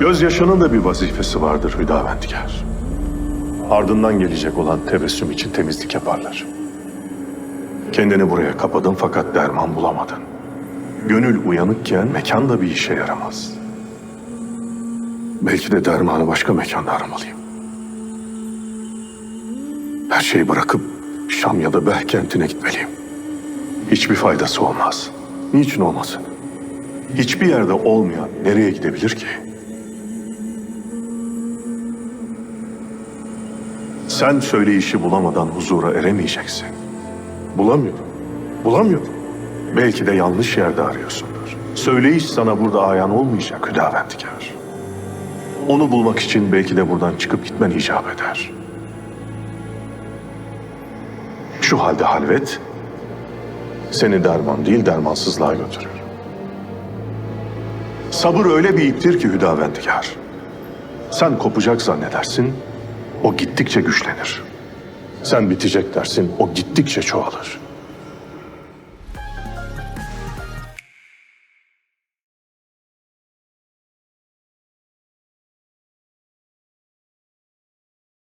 Gözyaşının da bir vazifesi vardır Hüdavendigar. Ardından gelecek olan tebessüm için temizlik yaparlar. Kendini buraya kapadın fakat derman bulamadın. Gönül uyanıkken mekan da bir işe yaramaz. Belki de dermanı başka mekanda aramalıyım. Her şeyi bırakıp Şam ya da Behkent'ine gitmeliyim. Hiçbir faydası olmaz. Niçin olmasın? Hiçbir yerde olmayan nereye gidebilir ki? Sen söyleyişi bulamadan huzura eremeyeceksin. Bulamıyorum. Bulamıyorum. Belki de yanlış yerde arıyorsundur. Söyleyiş sana burada ayan olmayacak Hüdavendigar. Onu bulmak için belki de buradan çıkıp gitmen icap eder. Şu halde halvet, seni derman değil dermansızlığa götürür. Sabır öyle bir iptir ki Hüdavendigar. Sen kopacak zannedersin, o gittikçe güçlenir. Sen bitecek dersin, o gittikçe çoğalır.